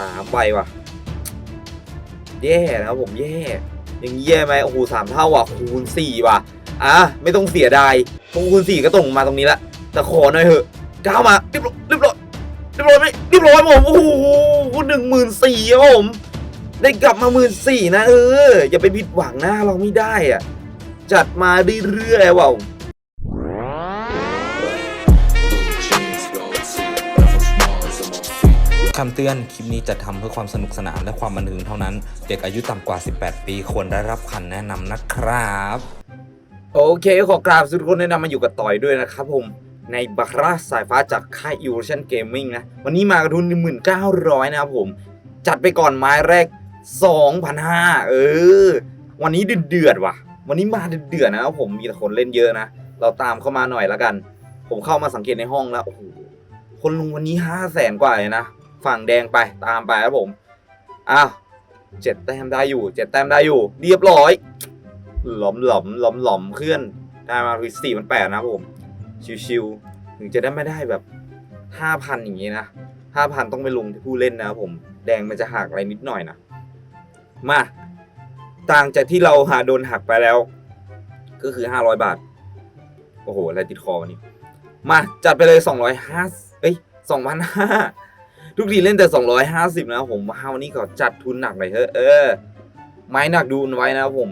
สามใบว่ะ แย่นะครับผมแย่อย่างนี้แย่ไหมโอ้โหสามเท่าอะคูณสี่ว่ะอะไม่ต้องเสียดายพราะคูณสี่ก็ตรงมาตรงนี้ละแต่ขอหน่อยเถอะก้าวมาเรียบร้อยเรียบร้อยเรียบร้อยไหมเรียบร้อยผมโอ้โหหนึ่งหมื่นสี่ครับผมได้กลับมาหมื่นสี่นะเอออย่าไปผิดหวังนะเราไม่ได้อะจัดมาเรื่อยๆว่ะ คำเตือน คลิปนี้จะทำเพื่อความสนุกสนานและความบันเทิงเท่านั้น เด็กอายุต่ำกว่า 18 ปีควรได้รับคำแนะนำนะครับ โอเค ขอกราบทุกคนแนะนำมาอยู่กับต่อยด้วยนะครับผม ในบัคราสายฟ้าจากค่าย Evolution Gaming นะ วันนี้มากระทุน 1900 นะครับผม จัดไปก่อนไม้แรก 2,500 เออ วันนี้เดือดว่ะ วันนี้มาเดือดนะครับผม มีแต่คนเล่นเยอะนะ เราตามเข้ามาหน่อยละกัน ผมเข้ามาสังเกตในห้องแล้ว โอ้โห คนลงวันนี้ 5 0 0แสนกว่าเลยนะ ฝั่งแดงไปตามไปครับผมอ้าวเจ็ดแต้มได้อยู่เจ็ดแต้มได้อยู่ เรียบร้อย หลอมหลอมหลอมหลอมเคลื่อนได้มาคือสี่มันแปดนะครับผมชิวๆถึงจะได้ไม่ได้แบบห้าพันอย่างนี้นะห้าพันต้องไปลงที่ผู้เล่นนะครับผม แดงมันจะหักอะไรนิดหน่อยนะมาต่างจากที่เราหาโดนหักไปแล้ว ก็คือห้าร้อยบาท โอ้โหอะไรติดคอวันนี้มาจัดไปเลยสองร้อยห้าเอ้ยสองพันห้า ทุกทีเล่นแต่สองร้อยห้าสิบนะผมว้าวันนี้ขอจัดทุนหนักหน่อยเถอะเออ ไม้หนักดูไว้นะครับผม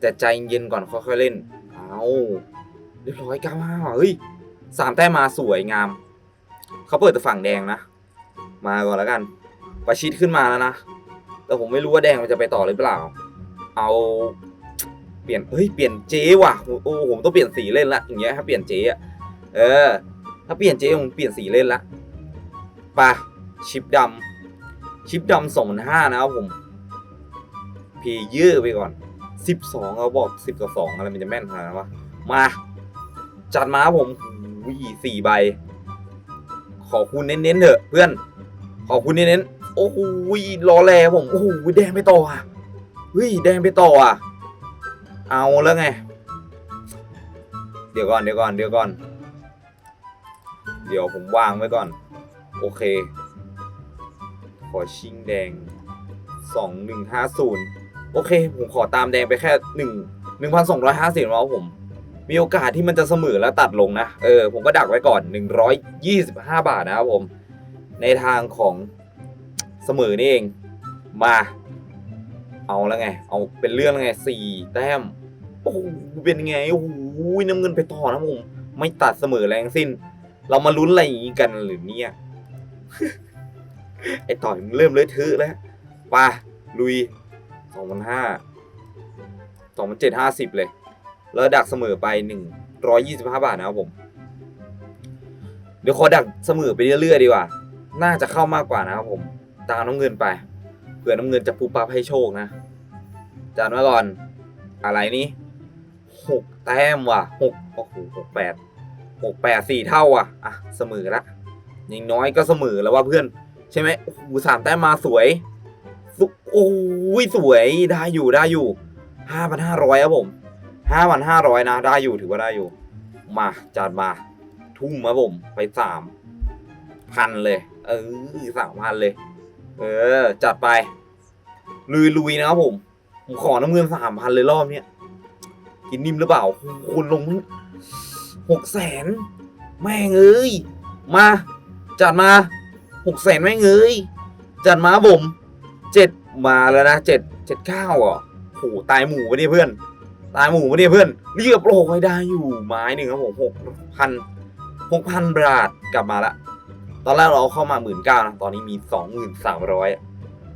แต่ใจเย็นก่อนค่อยๆเล่น เอาเรียบร้อยเก้าห้าเฮ้ยสามแต้มมาสวยงาม เขาเปิดแต่ฝั่งแดงนะ มาก่อนแล้วกัน ประชิดขึ้นมาแล้วนะ แต่ผมไม่รู้ว่าแดงมันจะไปต่อหรือเปล่า เอาเปลี่ยนเฮ้ยเปลี่ยนเจว่ะโอ้ผมต้องเปลี่ยนสีเล่นละอย่างเงี้ยถ้าเปลี่ยนเจอะเออ ถ้าเปลี่ยนเจผมเปลี่ยนสีเล่นละ ปะชิปดำชิปดำสองพันห้านะครับผมเพเยอร์ไปก่อนสิบสองเราบอกสิบกับสองอะไรมันจะแม่นขนาดนั้นวะมา จัดมาครับผมวิสี่ใบ ขอคุณเน้นๆเถอะเพื่อน ขอคุณเน้นๆโอ้โหรอแลผมโอ้โหแดงไปต่ออะเฮ้ยแดงไปต่ออะ เอาแล้วไง เดี๋ยวก่อนเดี๋ยวก่อนเดี๋ยวก่อน เดี๋ยวผมวางไว้ก่อน โอเค ขอชิงแดงสองหนึ่งห้าศูนย์โอเค ผมขอตามแดงไปแค่หนึ่งหนึ่งพันสองร้อยห้าสิบแล้วผม มีโอกาสที่มันจะเสมอแล้วตัดลงนะ เออ ผมก็ดักไว้ก่อนหนึ่งร้อยยี่สิบห้าบาทนะครับผม ในทางของเสมอนี่เอง มา เอาแล้วไง เอาเป็นเรื่องแล้วไงสี่แต้ม โอ้โห เป็นไง โอ้โห น้ำเงินไปต่อนะผม ไม่ตัดเสมอแรงสิ้น เรามาลุ้นอะไรอย่างนี้กันหรือเนี่ย ไอต่อยมึงเริ่มเลอะเทอะแล้วไปลุยสองพันห้าสองพันเจ็ดห้าสิบเลย แล้วดักเสมอไปหนึ่งร้อยยี่สิบห้าบาทนะครับผม เดี๋ยวขอดักเสมอไปเรื่อยๆดีกว่า น่าจะเข้ามากกว่านะครับผม ตามน้ำเงินไป เผื่อน้ำเงินจะปูปับให้โชคนะจัดมาก่อน อะไรนี่หกแต้มว่ะหกโอ้โหหกแปดหกแปดสี่เท่าอะ อะ เสมอละ อย่างน้อยก็เสมอแล้วว่าเพื่อน ใช่ไหมโอ้โหสามแต้มมาสวยสุโอ้ยสวยได้อยู่ได้อยู่ห้าพันห้าร้อยครับผมห้าพันห้าร้อยนะ ได้อยู่ถือว่าได้อยู่ มาจัดมา ทุ่มครับผม ไปสามพันเลย เออสามพันเลย เออ จัดไป ลุยลุยนะครับผมผมขอน้ำเงินสามพันเลยรอบเนี้ยกินนิ่มหรือเปล่าคุณลงหกแสนแม่งเอ้ย มา จัดมาหกแสนแม่งเอ้ยจัดมาผมเจ็ดมาแล้วนะเจ็ดเจ็ดเก้าอะโหตายหมู่ปะเนี่ยเพื่อน ตายหมู่ปะเนี่ยเพื่อนเรียบโลกไม่ได้อยู่ไม้หนึ่งครับผมหกพันหกพันบาทกลับมาละตอนแรกเราเอาเข้ามาหมื่นเก้านะตอนนี้มีสองหมื่นสามร้อย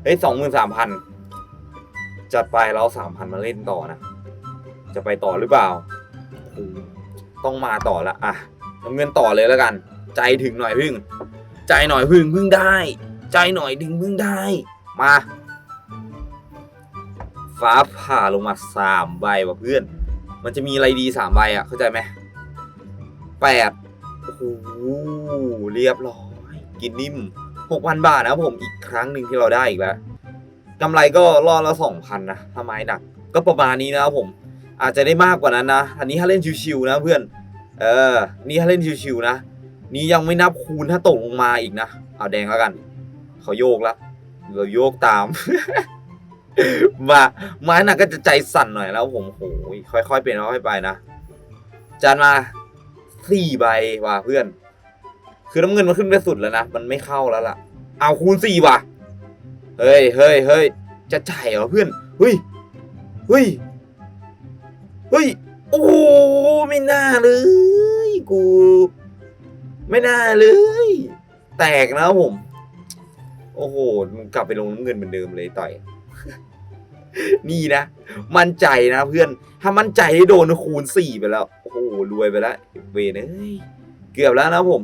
เฮ้ยสองหมื่นสามพันจัดไปเราสามพันมาเล่นต่อนะ จะไปต่อหรือเปล่า ต้องมาต่อละอะน้ำเงินต่อเลยแล้วกัน ใจถึงหน่อยพึ่ง ใจหน่อยพึ่งพึ่งได้ ใจหน่อยดึงพึ่งได้ มา ฟ้าผ่าลงมาสามใบว่ะเพื่อน มันจะมีอะไรดีสามใบอะเข้าใจไหมแปดโอ้โหเรียบร้อย กินนิ่มหกพันบาทนะผมอีกครั้งหนึ่งที่เราได้อีกแล้วกำไรก็รอดละสองพันนะถ้าไม้หนัก ก็ประมาณนี้นะครับผม อาจจะได้มากกว่านั้นนะ อันนี้ถ้าเล่นชิวๆนะเพื่อน เออ นี่ถ้าเล่นชิวๆนะ นี่ยังไม่นับคูณถ้าตกลงมาอีกนะ เอาแดงแล้วกัน เขาโยกแล้วเราโยกตาม มาไม้หนักก็จะใจสั่นหน่อยแล้วผมโอ้ยค่อยๆ เปลี่ยนค่อยๆไปนะจานมาสี่ใบว่ะเพื่อน คือน้ำเงินมันขึ้นไปสุดแล้วนะ มันไม่เข้าแล้วล่ะ เอาคูณสี่ว่ะ เฮ้ยเฮ้ยเฮ้ยจะจ่ายเหรอเพื่อน เฮ้ย เฮ้ย เฮ้ย โอ้ไม่น่าเลย กู ไม่น่าเลย แตกนะผม โอ้โหมึงกลับไปลงน้ำเงินเหมือนเดิมเลยต่อย นี่นะ มั่นใจนะเพื่อน ถ้ามั่นใจให้โดนคูณสี่ไปแล้ว โอ้โห รวยไปแล้ว เวเอ้ยเกือบแล้วนะผม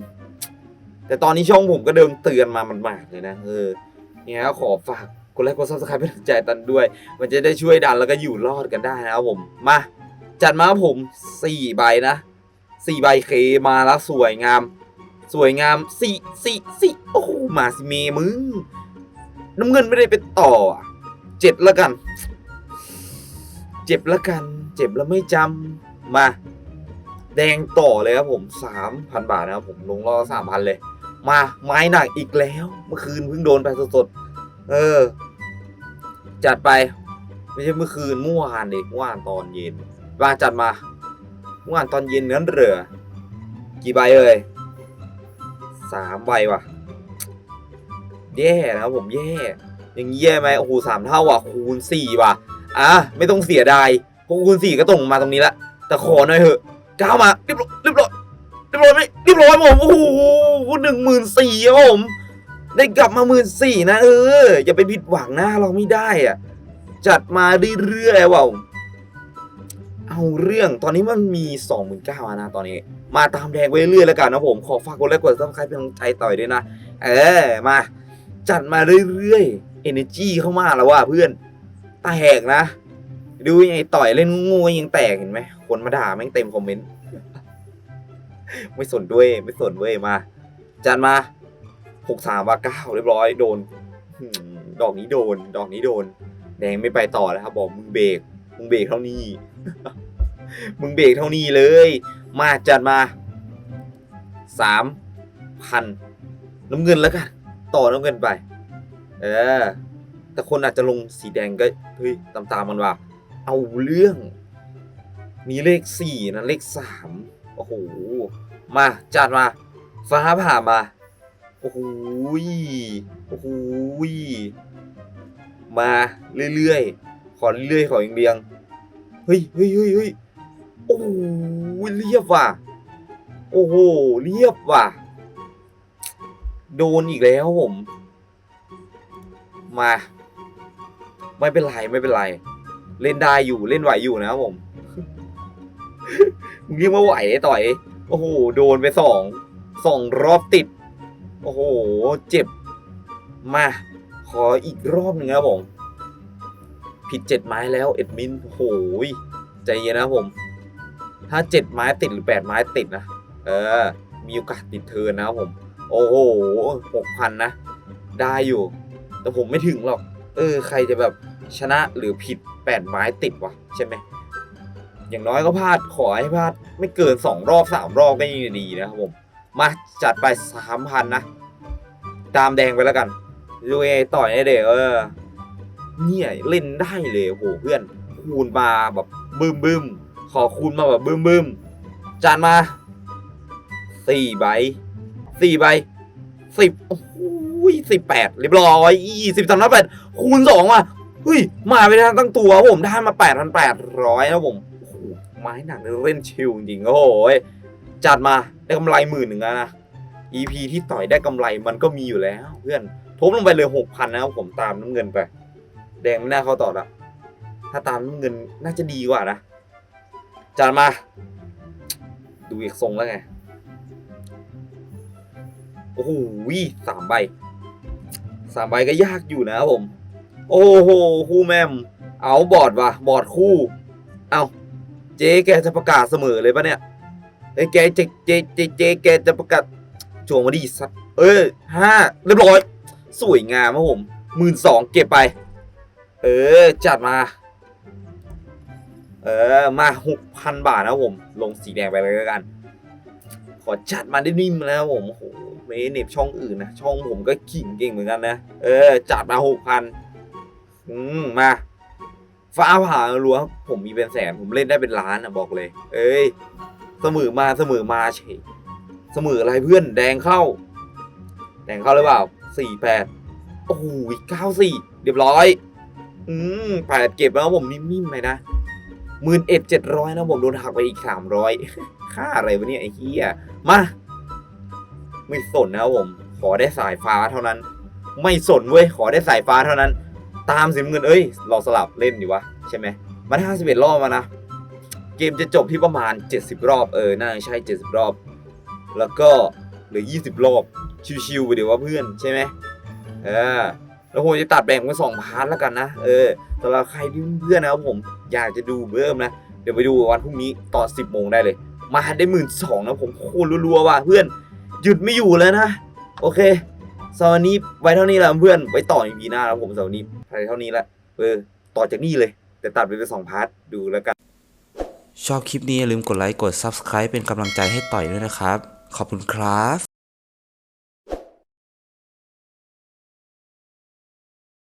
แต่ตอนนี้ช่องผมก็เดิมเตือนมามันมากเลยนะ เออ เนี่ยขอฝากกดไลค์กดซับสไครป์เป็นใจตันด้วย มันจะได้ช่วยดันแล้วก็อยู่รอดกันได้นะครับผม มา จัดมาผมสี่ใบนะสี่ใบเคมาแล้วสวยงาม สวยงามสี่สี่สี่โอ้มาสิเมมึง น้ำเงินไม่ได้ไปต่อเจ็ดแล้วกัน เจ็บแล้วกัน เจ็บแล้วไม่จำมา แดงต่อเลยครับผมสามพันบาทนะครับผมลงรอสามพันเลย มาไม้หนักอีกแล้ว เมื่อคืนเพิ่งโดนไปสดๆเออ จัดไป ไม่ใช่เมื่อคืนเมื่อวานดิเมื่อวานตอนเย็นมาจัดมาเมื่อวานตอนเย็นนั้นเหลือกี่ใบเอ่ย สามใบว่ะ แย่นะครับผมแย่อย่างนี้แย่ไหมโอ้โหสามเท่าว่ะคูณสี่ว่ะอะไม่ต้องเสียดายพราคูณสี่ก็ตรงมาตรงนี้ละแต่ขอหน่อยเถอะก้าวมาเรียบร้อยเรียบร้อยเรียบร้อยไหมเรียบร้อยผมโอ้โหหนึ่งหมื่นสี่ครับผมได้กลับมาหมื่นสี่นะเอออย่าไปผิดหวังนะเราไม่ได้อะจัดมาเรื่อยๆว่ะ เอาเรื่อง ตอนนี้มันมีสองหมื่นเก้านะตอนนี้ มาตามแดงไปเรื่อยๆแล้วกันนะผม ขอฝากกดไลค์กดซับสไครป์เป็นกำลังใจต่อยด้วยนะ เออ มา จัดมาเรื่อยๆ energy เข้ามาแล้วว่ะเพื่อนตาแตกนะ ดูยังไงต่อยเล่นงูยังแตกเห็นไหม คนมาด่าแม่งเต็มคอมเมนต์ ไม่สนด้วย ไม่สนเว้ยมา จัดมาหกสามว่าเก้าเรียบร้อยโดน ดอกนี้โดน ดอกนี้โดน แดงไม่ไปต่อแล้วครับ บอกมึงเบรกมึงเบรกเท่านี้ มึงเบรกเท่านี้เลย มาจัดมาสามพันน้ำเงินแล้วกัน ต่อน้ำเงินไป เออ แต่คนอาจจะลงสีแดงก็ เฮ้ย ตามตามๆมันว่าเอาเรื่อง มีเลขสี่นะเลขสามโอ้โห มาจัดมา ฟ้าผ่ามา โอ้โหโอ้โหมาเรื่อยๆ ขอเรื่อยๆ ขออย่างเดียงเฮ้ยเฮ้ยเฮ้ยเฮ้ย โอ้โหเรียบว่ะ โอ้โห เรียบว่ะ โดนอีกแล้วผม มา ไม่เป็นไร ไม่เป็นไร เล่นได้อยู่เล่นไหวอยู่นะครับผมมึงเรียกว่าไหวไอ้ต่อย โอ้โห โดนไปสอง สองรอบติด โอ้โห เจ็บ มา ขออีกรอบหนึ่งครับผม ผิดเจ็ดไม้แล้วเอ็ดมินโอ้โหยใจเย็นนะผม ถ้าเจ็ดไม้ติดหรือแปดไม้ติดนะ เออ มีโอกาสติดเทิร์นนะครับผม โอ้โหหกพันนะ ได้อยู่ แต่ผมไม่ถึงหรอก เออ ใครจะแบบชนะหรือผิดแปดไม้ติดวะใช่ไหม อย่างน้อยก็พลาดขอให้พลาดไม่เกินสองรอบสามรอบก็ยิ่งดีนะครับผม มาจัดไปสามพันนะ ตามแดงไปแล้วกันดูไอต่อยไอ้เด็กเออ เนี่ยเล่นได้เลยโอ้โหเพื่อนคูณมาแบบบึ้มบึ้ม ขอคูณมาแบบบึ้มบึ้มจานมาสี่ใบสี่ใบสิบโอ้โหสิบแปดเรียบร้อยยี่สิบสามร้อยแปดคูณสองว่ะเฮ้ยมาไปทางตั้งตัวผมได้มาแปดพันแปดร้อยนะผมโอ้โหไม้หนักเล่นชิลจริงๆโอ้โหจัดมาได้กำไรหมื่นหนึ่งแล้วนะ EP ที่ต่อยได้กำไรมันก็มีอยู่แล้วเพื่อนทบลงไปเลยหกพันนะครับผมตามน้ำเงินไป แดงไม่น่าเข้าต่อละถ้าตามน้ำเงินน่าจะดีกว่านะ จัดมา ดูอีกทรงแล้วไง โอ้โหสามใบสามใบก็ยากอยู่นะครับผม โอ้โห คู่แมม เอาบอดว่ะ บอดคู่ เอาเจ๊แกจะประกาศเสมอเลยปะเนี่ยเอ้แกเจ๊เจ๊เจ๊เจ๊แกจะประกาศจวงมาดีสัตเออห้าเรียบร้อย สวยงามครับผมหมื่นสองเก็บไป เออ จัดมา เออมาหกพันบาทนะผม ลงสีแดงไปเลยแล้วกัน ขอจัดมาได้นิ่มแล้วผมโอ้โหไม่เน็บช่องอื่นนะ ช่องผมก็ขิงเก่งเหมือนกันนะ เออ จัดมาหกพันอืมมาฟ้าผ่ารัวผมมีเป็นแสน ผมเล่นได้เป็นล้านอะบอกเลย เอ้ย เสมอมาเสมอมาเฉยเสมออะไรเพื่อนแดงเข้า แดงเข้าหรือเปล่าสี่แปดโอ้โหเก้าสี่เรียบร้อย อืมแปดเก็บแล้วผมนิ่มๆเลยนะ หมื่นเอ็ดเจ็ดร้อยนะผมโดนหักไปอีกสามร้อยค่าอะไรวะเนี่ยไอ้เหี้ยมาไม่สนนะครับผม ขอได้สายฟ้าเท่านั้น ไม่สนเว้ยขอได้สายฟ้าเท่านั้น ตามสีน้ำเงินเอ้ยราสลับเล่นดีวะใช่ไหมมันห้าสิบเอ็ดรอบมานะเกมจะจบที่ประมาณ 70 รอบ เออ น่าจะใช่ 70 รอบ แล้วก็เหลือ 20 รอบ ชิวๆไปเดี๋ยวว่าเพื่อนใช่ไหมเออ แล้วผมจะตัดแบ่งเป็นสองพาร์ทแล้วกันนะเออสำหรับใครที่เพื่อนนะครับผมอยากจะดูเพิ่มนะเดี๋ยวไปดูวันพรุ่งนี้ตอน10โมงได้เลย มาได้หมื่นสองนะผมโคตรรัวๆว่ะเพื่อนหยุดไม่อยู่เลยนะโอเคสำหรับวันนี้ไว้เท่านี้แหละเพื่อนไว้ต่ออีพีหน้าแล้วผมสำหรับวันนี้ไปเท่านี้ละเออต่อจากนี้เลย แต่ตัดไปเป็นสองพาร์ทดูแล้วกันชอบคลิปนี้อย่าลืมกดไลค์กด Subscribe เป็นกำลังใจให้ต่อยด้วยนะครับ ขอบคุณครับ